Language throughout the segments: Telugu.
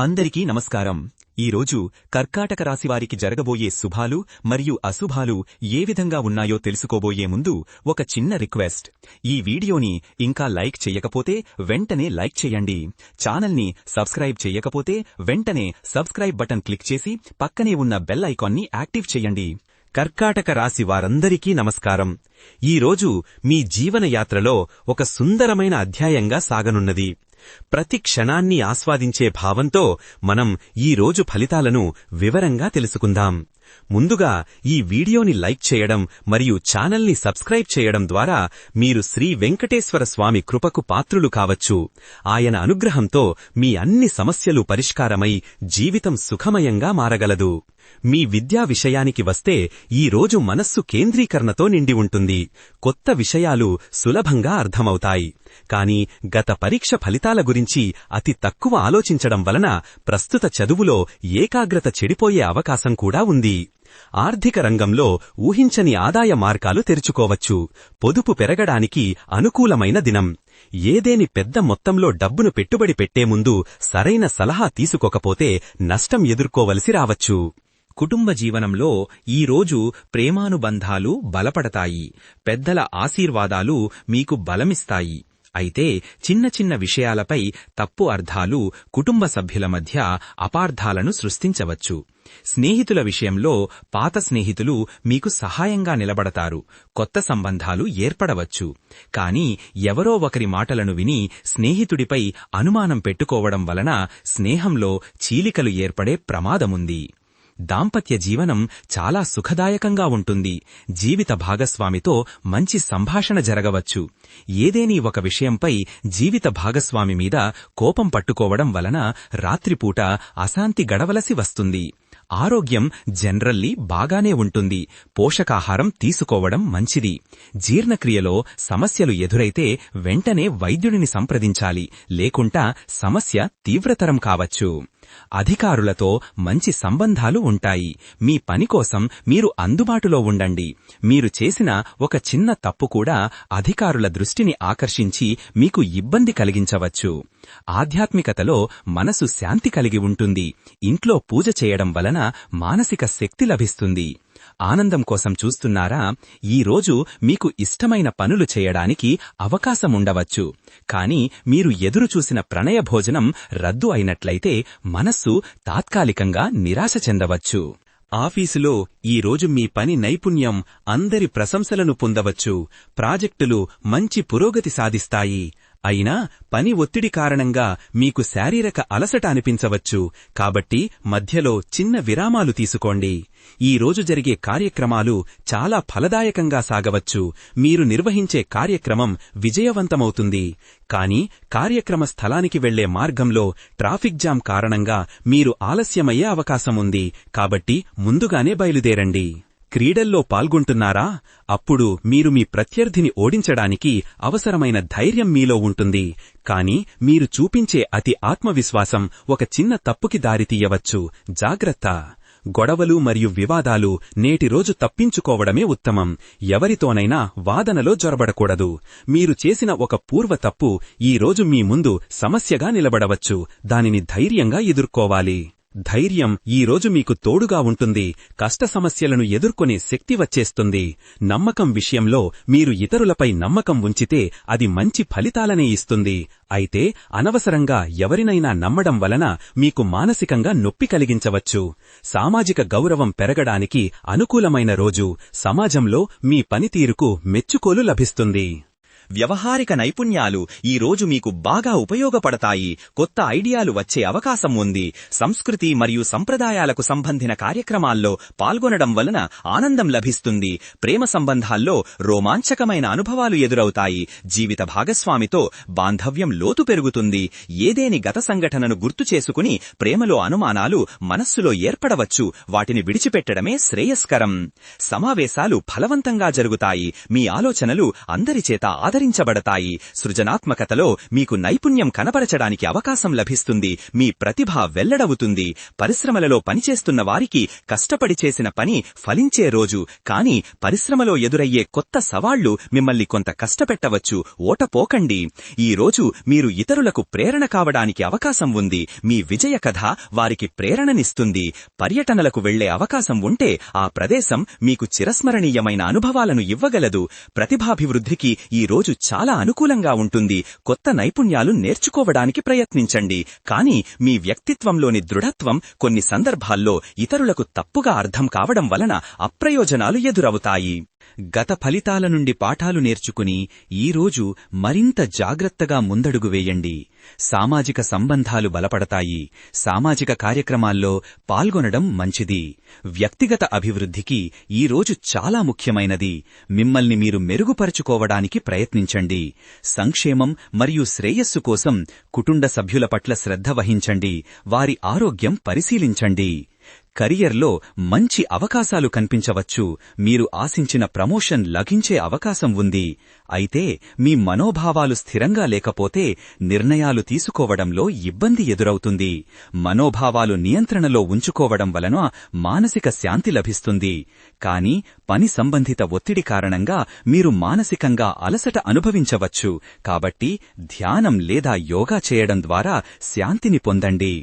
అందరికీ నమస్కారం. ఈరోజు కర్కాటక రాశివారికి జరగబోయే శుభాలు మరియు అశుభాలు ఏ విధంగా ఉన్నాయో తెలుసుకోబోయే ముందు ఒక చిన్న రిక్వెస్ట్. ఈ వీడియోని ఇంకా లైక్ చెయ్యకపోతే వెంటనే లైక్ చేయండి. ఛానల్ని సబ్స్క్రైబ్ చెయ్యకపోతే వెంటనే సబ్స్క్రైబ్ బటన్ క్లిక్ చేసి పక్కనే ఉన్న బెల్ ఐకాన్ని యాక్టివ్ చేయండి. కర్కాటక రాశి వారందరికీ నమస్కారం. ఈరోజు మీ జీవనయాత్రలో ఒక సుందరమైన అధ్యాయంగా సాగనున్నది. ప్రతి క్షణాన్ని ఆస్వాదించే భావంతో మనం ఈ రోజు ఫలితాలను వివరంగా తెలుసుకుందాం. ముందుగా ఈ వీడియోని లైక్ చేయడం మరియు ఛానల్ని సబ్స్క్రైబ్ చేయడం ద్వారా మీరు శ్రీ వెంకటేశ్వర స్వామి కృపకు పాత్రులు కావచ్చు. ఆయన అనుగ్రహంతో మీ అన్ని సమస్యలు పరిష్కారమై జీవితం సుఖమయంగా మారగలదు. మీ విద్యా విషయానికి వస్తే ఈ రోజు మనస్సు కేంద్రీకరణతో నిండి ఉంటుంది. కొత్త విషయాలు సులభంగా అర్థమవుతాయి. కాని గత పరీక్ష ఫలితాల గురించి అతి తక్కువ ఆలోచించడం వలన ప్రస్తుత చదువులో ఏకాగ్రత చెడిపోయే అవకాశం కూడా ఉంది. ఆర్థిక రంగంలో ఊహించని ఆదాయ మార్గాలు తెరుచుకోవచ్చు. పొదుపు పెరగడానికి అనుకూలమైన దినం. ఏదేని పెద్ద మొత్తంలో డబ్బును పెట్టుబడి పెట్టే ముందు సరైన సలహా తీసుకోకపోతే నష్టం ఎదుర్కోవలసి రావచ్చు. కుటుంబ జీవనంలో ఈరోజు ప్రేమానుబంధాలు బలపడతాయి. పెద్దల ఆశీర్వాదాలు మీకు బలమిస్తాయి. అయితే చిన్న చిన్న విషయాలపై తప్పు అర్థాలు కుటుంబ సభ్యుల మధ్య అపార్థాలను సృష్టించవచ్చు. స్నేహితుల విషయంలో పాత స్నేహితులు మీకు సహాయంగా నిలబడతారు. కొత్త సంబంధాలు ఏర్పడవచ్చు. కాని ఎవరో ఒకరి మాటలను విని స్నేహితుడిపై అనుమానం పెట్టుకోవడం వలన స్నేహంలో చీలికలు ఏర్పడే ప్రమాదముంది. దాంపత్య జీవనం చాలా సుఖదాయకంగా ఉంటుంది. జీవిత భాగస్వామితో మంచి సంభాషణ జరగవచ్చు. ఏదేని ఒక విషయంపై జీవిత భాగస్వామి మీద కోపం పట్టుకోవడం వలన రాత్రిపూట అశాంతి గడవలసి వస్తుంది. ఆరోగ్యం జనరల్లీ బాగానే ఉంటుంది. పోషకాహారం తీసుకోవడం మంచిది. జీర్ణక్రియలో సమస్యలు ఎదురైతే వెంటనే వైద్యుడిని సంప్రదించాలి. లేకుంటా సమస్య తీవ్రతరం కావచ్చు. అధికారులతో మంచి సంబంధాలు ఉంటాయి. మీ పని కోసం మీరు అందుబాటులో ఉండండి. మీరు చేసిన ఒక చిన్న తప్పు కూడా అధికారుల దృష్టిని ఆకర్షించి మీకు ఇబ్బంది కలిగించవచ్చు. ఆధ్యాత్మికతలో మనసు శాంతి కలిగి ఉంటుంది. ఇంట్లో పూజ చేయడం వలన మానసిక శక్తి లభిస్తుంది. ఆనందం కోసం చూస్తున్నారా? ఈరోజు మీకు ఇష్టమైన పనులు చేయడానికి అవకాశముండవచ్చు. కాని మీరు ఎదురుచూసిన ప్రణయ భోజనం రద్దు అయినట్లయితే మనస్సు తాత్కాలికంగా నిరాశ చెందవచ్చు. ఆఫీసులో ఈరోజు మీ పని నైపుణ్యం అందరి ప్రశంసలను పొందవచ్చు. ప్రాజెక్టులు మంచి పురోగతి సాధిస్తాయి. అయినా పని ఒత్తిడి కారణంగా మీకు శారీరక అలసట అనిపించవచ్చు. కాబట్టి మధ్యలో చిన్న విరామాలు తీసుకోండి. ఈ రోజు జరిగే కార్యక్రమాలు చాలా ఫలదాయకంగా సాగవచ్చు. మీరు నిర్వహించే కార్యక్రమం విజయవంతమవుతుంది. కాని కార్యక్రమ స్థలానికి వెళ్ళే మార్గంలో ట్రాఫిక్ జామ్ కారణంగా మీరు ఆలస్యమయ్యే అవకాశం ఉంది. కాబట్టి ముందుగానే బయలుదేరండి. క్రీడల్లో పాల్గొంటున్నారా? అప్పుడు మీరు మీ ప్రత్యర్థిని ఓడించడానికి అవసరమైన ధైర్యం మీలో ఉంటుంది. కాని మీరు చూపించే అతి ఆత్మవిశ్వాసం ఒక చిన్న తప్పుకి దారితీయవచ్చు జాగ్రత్త. గొడవలు మరియు వివాదాలు నేటి రోజు తప్పించుకోవడమే ఉత్తమం. ఎవరితోనైనా వాదనలో జొరబడకూడదు. మీరు చేసిన ఒక పూర్వ తప్పు ఈ రోజు మీ ముందు సమస్యగా నిలబడవచ్చు. దానిని ధైర్యంగా ఎదుర్కోవాలి. ధైర్యం ఈ రోజు మీకు తోడుగా ఉంటుంది. కష్ట సమస్యలను ఎదుర్కొనే శక్తి వచ్చేస్తుంది. నమ్మకం విషయంలో మీరు ఇతరులపై నమ్మకం ఉంచితే అది మంచి ఫలితాలనే ఇస్తుంది. అయితే అనవసరంగా ఎవరినైనా నమ్మడం వలన మీకు మానసికంగా నొప్పి కలిగించవచ్చు. సామాజిక గౌరవం పెరగడానికి అనుకూలమైన రోజు. సమాజంలో మీ పనితీరుకు మెచ్చుకోలు లభిస్తుంది. వ్యవహారిక నైపుణ్యాలు ఈ రోజు మీకు బాగా ఉపయోగపడతాయి. కొత్త ఐడియాలు వచ్చే అవకాశం ఉంది. సంస్కృతి మరియు సంప్రదాయాలకు సంబంధించిన కార్యక్రమాల్లో పాల్గొనడం వలన ఆనందం లభిస్తుంది. ప్రేమ సంబంధాల్లో రోమాంచకమైన అనుభవాలు ఎదురవుతాయి. జీవిత భాగస్వామితో బాంధవ్యం లోతు పెరుగుతుంది. ఏదేని గత సంఘటనను గుర్తు చేసుకుని ప్రేమలో అనుమానాలు మనస్సులో ఏర్పడవచ్చు. వాటిని విడిచిపెట్టడమే శ్రేయస్కరం. సమావేశాలు ఫలవంతంగా జరుగుతాయి. మీ ఆలోచనలు అందరి చేత ఆదరి విస్తరించబడతాయి సృజనాత్మకతలో మీకు నైపుణ్యం కనపరచడానికి అవకాశం లభిస్తుంది. మీ ప్రతిభ వెల్లడవుతుంది. పరిశ్రమలలో పనిచేస్తున్న వారికి కష్టపడి చేసిన పని ఫలించే రోజు. కానీ పరిశ్రమలో ఎదురయ్యే కొత్త సవాళ్ళు మిమ్మల్ని కొంత కష్టపెట్టవచ్చు. ఓటపోకండి. ఈ రోజు మీరు ఇతరులకు ప్రేరణ కావడానికి అవకాశం ఉంది. మీ విజయ కథ వారికి ప్రేరణనిస్తుంది. పర్యటనలకు వెళ్ళే అవకాశం ఉంటే ఆ ప్రదేశం మీకు చిరస్మరణీయమైన అనుభవాలను ఇవ్వగలదు. ప్రతిభాభివృద్ధికి ఈ రోజు చాలా అనుకూలంగా ఉంటుంది. కొత్త నైపుణ్యాలు నేర్చుకోవడానికి ప్రయత్నించండి. కానీ మీ వ్యక్తిత్వంలోని దృఢత్వం కొన్ని సందర్భాల్లో ఇతరులకు తప్పుగా అర్థం కావడం వలన అప్రయోజనాలు ఎదురవుతాయి. గత ఫలితాల నుండి పాఠాలు నేర్చుకుని ఈ రోజు మరింత జాగ్రత్తగా ముందడుగు వేయండి. సామాజిక సంబంధాలు బలపడతాయి. సామాజిక కార్యక్రమాల్లో పాల్గొనడం మంచిది. వ్యక్తిగత అభివృద్ధికి ఈ రోజు చాలా ముఖ్యమైనది. మిమ్మల్ని మీరు మెరుగుపరుచుకోవడానికి ప్రయత్నించండి. సంక్షేమం మరియు శ్రేయస్సు కోసం కుటుంబ సభ్యుల పట్ల శ్రద్ధ వహించండి. వారి ఆరోగ్యం పరిశీలించండి. కెరియర్లో మంచి అవకాశాలు కనిపించవచ్చు. మీరు ఆశించిన ప్రమోషన్ లభించే అవకాశం ఉంది. అయితే మీ మనోభావాలు స్థిరంగా లేకపోతే నిర్ణయాలు తీసుకోవడంలో ఇబ్బంది ఎదురవుతుంది. మనోభావాలు నియంత్రణలో ఉంచుకోవడం వలన మానసిక శాంతి లభిస్తుంది. కాని పని సంబంధిత ఒత్తిడి కారణంగా మీరు మానసికంగా అలసట అనుభవించవచ్చు. కాబట్టి ధ్యానం లేదా యోగా చేయడం ద్వారా శాంతిని పొందండి.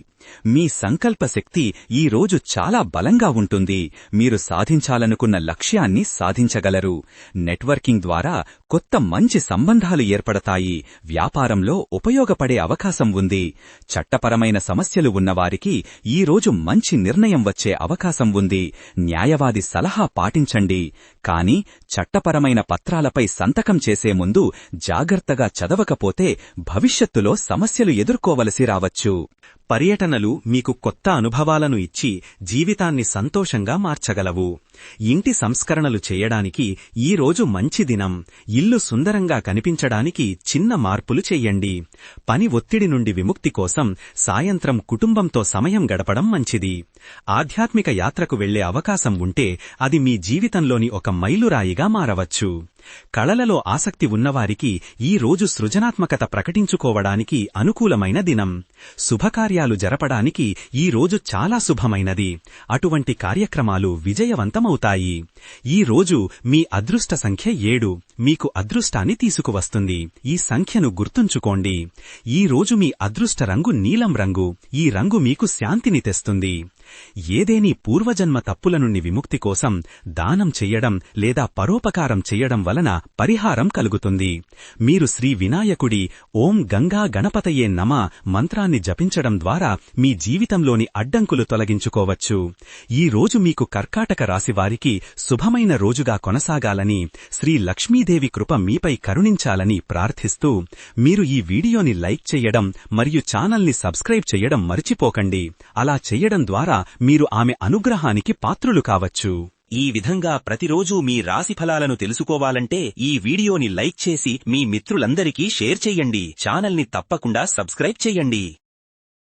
మీ సంకల్ప శక్తి ఈ రోజు చాలా బలంగా ఉంటుంది. మీరు సాధించాలనుకున్న లక్ష్యాన్ని సాధించగలరు. నెట్వర్కింగ్ ద్వారా కొత్త మంచి సంబంధాలు ఏర్పడతాయి. వ్యాపారంలో ఉపయోగపడే అవకాశం ఉంది. చట్టపరమైన సమస్యలు ఉన్నవారికి ఈ రోజు మంచి నిర్ణయం వచ్చే అవకాశం ఉంది. న్యాయవాది సలహా పాటించండి. కాని చట్టపరమైన పత్రాలపై సంతకం చేసే ముందు జాగ్రత్తగా చదవకపోతే భవిష్యత్తులో సమస్యలు ఎదుర్కోవలసి రావచ్చు. పర్యటనలు మీకు కొత్త అనుభవాలను ఇచ్చి జీవితాన్ని సంతోషంగా మార్చగలవు. ఇంటి సంస్కరణలు చేయడానికి ఈ రోజు మంచి దినం. ఇల్లు సుందరంగా కనిపించడానికి చిన్న మార్పులు చెయ్యండి. పని ఒత్తిడి నుండి విముక్తి కోసం సాయంత్రం కుటుంబంతో సమయం గడపడం మంచిది. ఆధ్యాత్మిక యాత్రకు వెళ్ళే అవకాశం ఉంటే అది మీ జీవితంలోని ఒక మైలురాయిగా మారవచ్చు. కళలలో ఆసక్తి ఉన్నవారికి ఈ రోజు సృజనాత్మకత ప్రకటించుకోవడానికి అనుకూలమైన దినం. శుభకార్యాలు జరపడానికి ఈ రోజు చాలా శుభమైనది. అటువంటి కార్యక్రమాలు విజయవంతమవుతాయి. ఈ రోజు మీ అదృష్ట సంఖ్య ఏడు. మీకు అదృష్టాన్ని తీసుకువస్తుంది. ఈ సంఖ్యను గుర్తుంచుకోండి. ఈ రోజు మీ అదృష్ట రంగు నీలం రంగు. ఈ రంగు మీకు శాంతిని తెస్తుంది. ఏదేని పూర్వజన్మ తప్పుల నుండి విముక్తి కోసం దానం చెయ్యడం లేదా పరోపకారం చెయ్యడం వలన పరిహారం కలుగుతుంది. మీరు శ్రీ వినాయకుడి ఓం గంగా గణపతయే నమ మంత్రాన్ని జపించడం ద్వారా మీ జీవితంలోని అడ్డంకులు తొలగించుకోవచ్చు. ఈ రోజు మీకు కర్కాటక రాశివారికి శుభమైన రోజుగా కొనసాగాలని శ్రీ లక్ష్మీదేవి కృప మీపై కరుణించాలని ప్రార్థిస్తూ మీరు ఈ వీడియోని లైక్ చెయ్యడం మరియు ఛానల్ని సబ్స్క్రైబ్ చెయ్యడం మర్చిపోకండి. అలా చెయ్యడం ద్వారా మీరు ఆమె అనుగ్రహానికి పాత్రులు కావచ్చు. ఈ విధంగా ప్రతిరోజూ మీ రాశి ఫలాలను తెలుసుకోవాలంటే ఈ వీడియోని లైక్ చేసి మీ మిత్రులందరికీ షేర్ చెయ్యండి ఛానల్ని తప్పకుండా సబ్స్క్రైబ్ చెయ్యండి